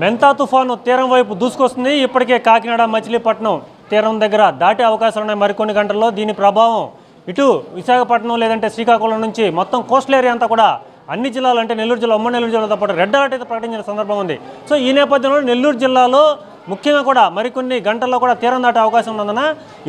మెంతా తుఫాను తీరం వైపు దూసుకొస్తుంది. ఇప్పటికే కాకినాడ మచిలీపట్నం తీరం దగ్గర దాటే అవకాశాలు ఉన్నాయి. మరికొన్ని గంటల్లో దీని ప్రభావం ఇటు విశాఖపట్నం లేదంటే శ్రీకాకుళం నుంచి మొత్తం కోస్టల్ ఏరియా అంతా కూడా అన్ని జిల్లాలు అంటే నెల్లూరు జిల్లా ఉమ్మడి నెల్లూరు జిల్లాతో పాటు రెడ్ అలర్ట్ అయితే ప్రకటించిన సందర్భం ఉంది. సో ఈ నేపథ్యంలో నెల్లూరు జిల్లాలో ముఖ్యంగా కూడా మరికొన్ని గంటల్లో కూడా తీరం దాటే అవకాశం ఉన్నందున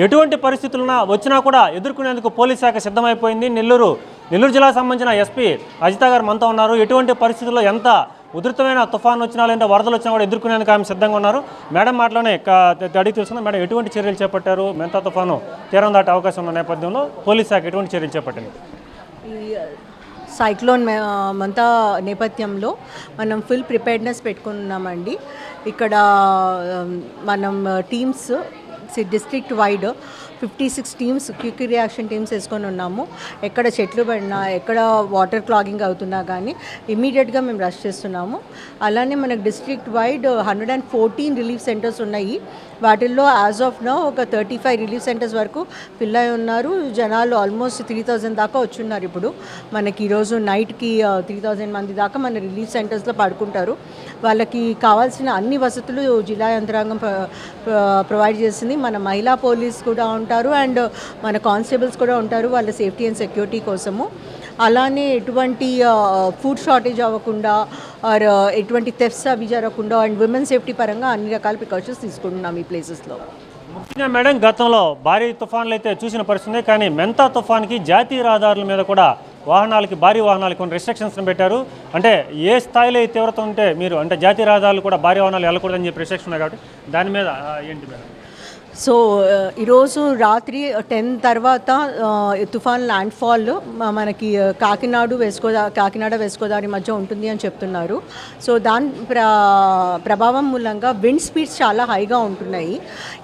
ఎటువంటి పరిస్థితులున్నా వచ్చినా కూడా ఎదుర్కొనేందుకు పోలీస్ శాఖ సిద్ధమైపోయింది. నెల్లూరు నెల్లూరు జిల్లాకు సంబంధించిన ఎస్పీ అజిత గారు మనతో ఉన్నారు. ఎటువంటి పరిస్థితుల్లో ఎంత ఉధృతమైన తుఫాన్ వచ్చినా లేదంటే వరదలు వచ్చినా కూడా ఎదుర్కొనేందుకు ఆమె సిద్ధంగా ఉన్నారు. మేడం మాటలోనే అడిగి తెలుసుకుందాం మేడం ఎటువంటి చర్యలు చేపట్టారు? మెంతా తుఫాను తీరం దాటే అవకాశం ఉన్న నేపథ్యంలో పోలీస్ శాఖ ఎటువంటి చర్యలు చేపట్టింది? సైక్లోన్ మే- మంతా నేపథ్యంలో మనం ఫుల్ ప్రిపేర్డ్నెస్ పెట్టుకున్నామండి. ఇక్కడ మనం teams district wide fifty six teams quick reaction teams వేసుకొని ఉన్నాము. ఎక్కడ చెట్లు పడినా ఎక్కడ వాటర్ క్లాగింగ్ అవుతున్నా కానీ ఇమీడియట్గా మేము రష్ చేస్తున్నాము. అలానే మనకు district wide hundred and fourteen relief centers ఉన్నాయి. వాటిల్లో యాజ్ ఆఫ్ నో ఒక థర్టీ ఫైవ్ రిలీఫ్ సెంటర్స్ వరకు ఫిల్ అయి ఉన్నారు. జనాలు ఆల్మోస్ట్ త్రీ థౌజండ్ దాకా వచ్చున్నారు ఇప్పుడు. మనకి ఈరోజు నైట్కి త్రీ థౌజండ్ మంది దాకా మన రిలీఫ్ సెంటర్స్లో పడుకుంటారు. వాళ్ళకి కావాల్సిన అన్ని వసతులు జిల్లా యంత్రాంగం ప్రొవైడ్ చేసింది. మన మహిళా పోలీస్ కూడా ఉంటారు అండ్ మన కానిస్టేబుల్స్ కూడా ఉంటారు వాళ్ళ సేఫ్టీ అండ్ సెక్యూరిటీ కోసము. అలానే ఎటువంటి ఫుడ్ షార్టేజ్ అవ్వకుండా ఆర్ ఎటువంటి థెఫ్ట్స్ అవి జరగకుండా అండ్ విమెన్ సేఫ్టీ పరంగా అన్ని రకాల ప్రికాషన్స్ తీసుకుంటున్నాం ఈ ప్లేసెస్లో. ముఖ్యంగా మేడం గతంలో భారీ తుఫాన్లు అయితే చూసిన పరిస్థితి కానీ మెంతా తుఫాన్కి జాతీయ రహదారుల మీద కూడా వాహనాలకి భారీ వాహనాలకి కొన్ని రిస్ట్రిక్షన్స్ని పెట్టారు. అంటే ఏ స్థాయిలో తీవ్రత ఉంటే మీరు అంటే జాతీయ రహదారులు కూడా భారీ వాహనాలు వెళ్ళకూడదని చెప్పి రిస్ట్రిక్షన్ ఉన్నాయి కాబట్టి దాని మీద ఏంటి మేడం? సో ఈరోజు రాత్రి టెన్ తర్వాత తుఫాన్ ల్యాండ్ ఫాల్ మనకి కాకినాడ వేసుకోదా కాకినాడ వేసుకోదారి మధ్య ఉంటుంది అని చెప్తున్నారు. సో దాని ప్రభావం మూలంగా విండ్ స్పీడ్స్ చాలా హైగా ఉంటున్నాయి.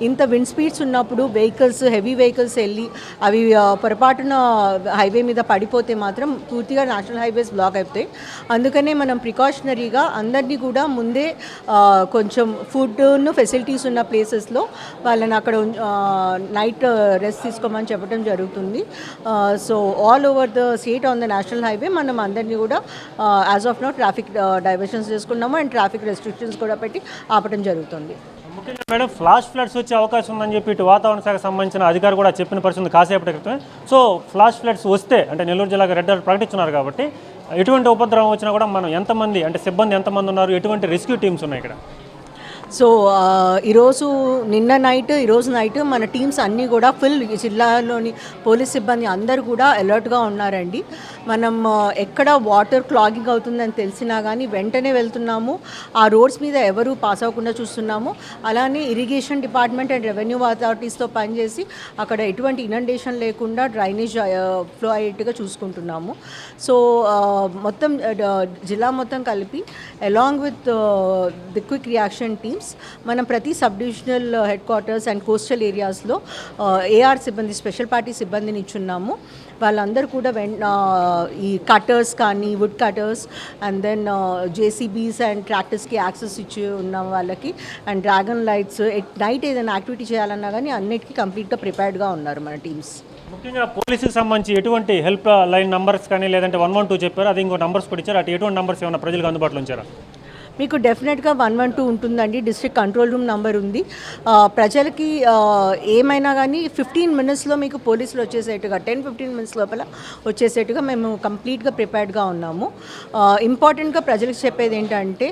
ఇంత విండ్ స్పీడ్స్ ఉన్నప్పుడు వెహికల్స్ హెవీ వెహికల్స్ వెళ్ళి అవి పొరపాటున హైవే మీద పడిపోతే మాత్రం పూర్తిగా నేషనల్ హైవేస్ బ్లాక్ అయిపోతాయి. అందుకనే మనం ప్రికాషనరీగా అందరినీ కూడా ముందే కొంచెం ఫుడ్ను ఫెసిలిటీస్ ఉన్న ప్లేసెస్లో వాళ్ళని అక్కడ నైట్ రెస్ట్ తీసుకోమని చెప్పడం జరుగుతుంది. So all over the state on the national highway మనం అందరినీ కూడా as of now traffic diversions చేసుకున్నాము అండ్ ట్రాఫిక్ రెస్ట్రిక్షన్స్ కూడా పెట్టి ఆపడం జరుగుతుంది. ముఖ్యంగా మేడం ఫ్లాష్ ఫ్లడ్స్ వచ్చే అవకాశం ఉందని చెప్పి ఇటు వాతావరణ శాఖ సంబంధించిన అధికారి కూడా చెప్పిన పరిస్థితి కాసేపటి క్రితమే. సో ఫ్లాష్ ఫ్లడ్స్ వస్తే అంటే నెల్లూరు జిల్లాకు రెడ్ అలర్ట్ ప్రకటించున్నారు కాబట్టి ఎటువంటి ఉపద్రవం వచ్చినా కూడా మనం ఎంతమంది అంటే సిబ్బంది ఎంతమంది ఉన్నారు ఎటువంటి రెస్క్యూ టీమ్స్ ఉన్నాయి ఇక్కడ? సో uh, ఈరోజు నిన్న నైట్ ఈరోజు నైట్ మన టీమ్స్ అన్నీ కూడా ఫుల్ జిల్లాలోని పోలీస్ సిబ్బంది అందరూ కూడా అలర్ట్గా ఉన్నారండి. మనం uh, ఎక్కడ వాటర్ క్లాగింగ్ అవుతుందని తెలిసినా కానీ వెంటనే వెళ్తున్నాము. ఆ రోడ్స్ మీద ఎవరు పాస్ అవ్వకుండా చూస్తున్నాము. అలానే ఇరిగేషన్ డిపార్ట్మెంట్ అండ్ రెవెన్యూ అథారిటీస్తో పనిచేసి అక్కడ ఎటువంటి ఇనండేషన్ లేకుండా డ్రైనేజ్ ఫ్లో uh, అయ్యేట్టుగా చూసుకుంటున్నాము. సో మొత్తం జిల్లా మొత్తం కలిపి along with the quick reaction teams మనం ప్రతి sub divisional uh, headquarters and coastal ఏరియాస్లో ఏఆర్ uh, సిబ్బంది స్పెషల్ పార్టీ సిబ్బందిని ఇచ్చున్నాము వాళ్ళందరూ కూడా వెన్ uh, ఈ కటర్స్ కానీ wood cutters and then JCBs and ట్రాక్టర్స్కి access ఇచ్చి ఉన్న వాళ్ళకి అండ్ డ్రాగన్ లైట్స్ నైట్ ఏదైనా యాక్టివిటీ చేయాలన్నా కానీ అన్నిటికీ కంప్లీట్గా ప్రిపేర్డ్గా ఉన్నారు మన టీమ్స్. ముఖ్యంగా పోలీసుకి సంబంధించి ఎటువంటి హెల్ప్ లైన్ నంబర్స్ కానీ లేదంటే వన్ వన్ టూ చెప్పారు? అది ఇంకో నంబర్స్ కూడా ఇచ్చారు? అటు ఎటువంటి నంబర్స్ ఏమైనా ప్రజలకు అందుబాటులో ఉంచారా? మీకు డెఫినెట్గా వన్ వన్ టూ ఉంటుందండి. డిస్ట్రిక్ట్ కంట్రోల్ రూమ్ నంబర్ ఉంది. ప్రజలకి ఏమైనా కానీ ఫిఫ్టీన్ మినిట్స్లో మీకు పోలీసులు వచ్చేసేట్టుగా టెన్ ఫిఫ్టీన్ మినిట్స్ లోపల వచ్చేసేట్టుగా మేము కంప్లీట్గా ప్రిపేర్డ్గా ఉన్నాము. ఇంపార్టెంట్గా ప్రజలకు చెప్పేది ఏంటంటే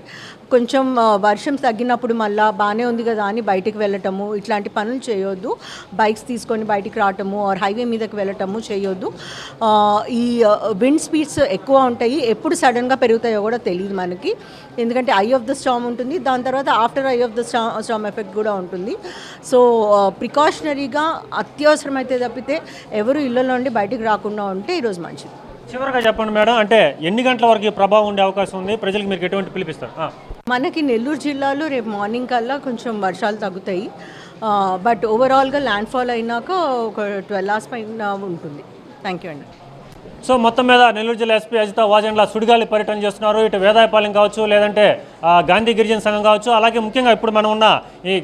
కొంచెం వర్షం తగ్గినప్పుడు మళ్ళా బాగానే ఉంది కదా అని బయటికి వెళ్ళటము ఇట్లాంటి పనులు చేయొద్దు. బైక్స్ తీసుకొని బయటికి రావటము ఆర్ హైవే మీదకి వెళ్ళటము చేయొద్దు. ఈ విండ్ స్పీడ్స్ ఎక్కువ ఉంటాయి. ఎప్పుడు సడన్గా పెరుగుతాయో కూడా తెలియదు మనకి. ఎందుకంటే ఐ ఆఫ్ ద స్టామ్ ఉంటుంది. దాని తర్వాత after eye of the storm effect కూడా ఉంటుంది. సో ప్రికాషనరీగా అత్యవసరమైతే తప్పితే ఎవరు ఇళ్ళలో నుండి బయటికి రాకుండా ఉంటే ఈరోజు మంచిది. చివరిగా చెప్పండి మేడం అంటే ఎన్ని గంటల వరకు ప్రభావం ఉండే అవకాశం ఉంది? ప్రజలకు మీరు ఎటువంటి పిలిపిస్తారు. మనకి నెల్లూరు జిల్లాలో రేపు మార్నింగ్ కల్లా కొంచెం వర్షాలు తగ్గుతాయి. బట్ ఓవరాల్గా ల్యాండ్ ఫాల్ అయినాక ఒక ట్వెల్వ్ అవర్స్ పైన ఉంటుంది. థ్యాంక్ యూ అండి. సో మొత్తం మీద నెల్లూరు జిల్లా ఎస్పీ అజిత వాజండ్ల సుడిగాలి పర్యటన చేస్తున్నారు. ఇటు వేదాయపాలెం కావచ్చు లేదంటే గాంధీ గిరిజన సంఘం కావచ్చు అలాగే ముఖ్యంగా ఇప్పుడు మనం ఉన్న ఈ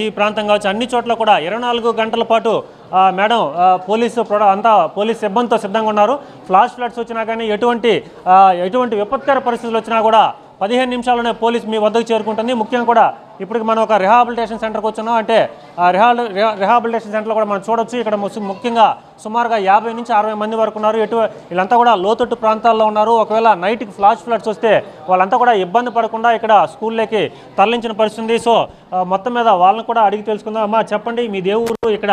ఈ ప్రాంతం కావచ్చు అన్ని చోట్ల కూడా ఇరవై నాలుగు గంటల పాటు మేడం పోలీసు ప్రొడ అంతా పోలీస్ సిబ్బందితో సిద్ధంగా ఉన్నారు. ఫ్లాష్ ఫ్లడ్స్ వచ్చినా కానీ ఎటువంటి ఎటువంటి విపత్కర పరిస్థితులు వచ్చినా కూడా పదిహేను నిమిషాల్లోనే పోలీస్ మీ వద్దకు చేరుకుంటుంది. ముఖ్యంగా కూడా ఇప్పటికి మనం ఒక రిహాబిలిటేషన్ సెంటర్కి వచ్చున్నాం. అంటే ఆ రిహాబి రిహాబిలిటేషన్ సెంటర్లో కూడా మనం చూడొచ్చు. ఇక్కడ ముఖ్యంగా సుమారుగా యాభై నుంచి అరవై మంది వరకు ఉన్నారు. ఎటు వీళ్ళంతా కూడా లోతట్టు ప్రాంతాల్లో ఉన్నారు. ఒకవేళ నైట్కి ఫ్లాష్ ఫ్లడ్స్ వస్తే వాళ్ళంతా కూడా ఇబ్బంది పడకుండా ఇక్కడ స్కూల్లోకి తరలించిన పరిస్థితి ఉంది. సో మొత్తం మీద వాళ్ళని కూడా అడిగి తెలుసుకుందాం. అమ్మా చెప్పండి మీ దేవుడు ఇక్కడ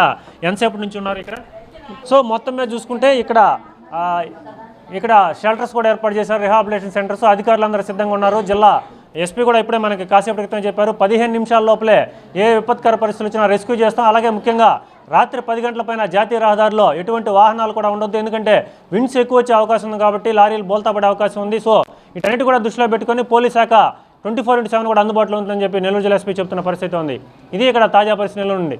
ఎంతసేపు నుంచి ఉన్నారు ఇక్కడ? సో మొత్తం మీద చూసుకుంటే ఇక్కడ ఇక్కడ షెల్టర్స్ కూడా ఏర్పాటు చేశారు రిహాబిలేషన్ సెంటర్స్ అధికారులందరూ సిద్ధంగా ఉన్నారు. జిల్లా ఎస్పీ కూడా ఇప్పుడే మనకి కాసేపటి క్రితం చెప్పారు. పదిహేను నిమిషాల లోపలే ఏ విపత్కర పరిస్థితులు వచ్చినా రెస్క్యూ చేస్తాం. అలాగే ముఖ్యంగా రాత్రి పది గంటల పైన జాతీయ రహదారిలో ఎటువంటి వాహనాలు కూడా ఉండొద్దు. ఎందుకంటే విండ్స్ ఎక్కువ వచ్చే అవకాశం ఉంది కాబట్టి లారీలు బోల్తా పడే అవకాశం ఉంది. సో వీటన్నిటి కూడా దృష్టిలో పెట్టుకొని పోలీస్ శాఖ ట్వంటీ ఫోర్ ఇంటూ సెవెన్ కూడా అందుబాటులో ఉంటుందని చెప్పి నెల్లూరు జిల్లా ఎస్పీ చెప్తున్న పరిస్థితి ఉంది. ఇది ఇక్కడ తాజా పరిస్థితి నెల్లూరు నుండి.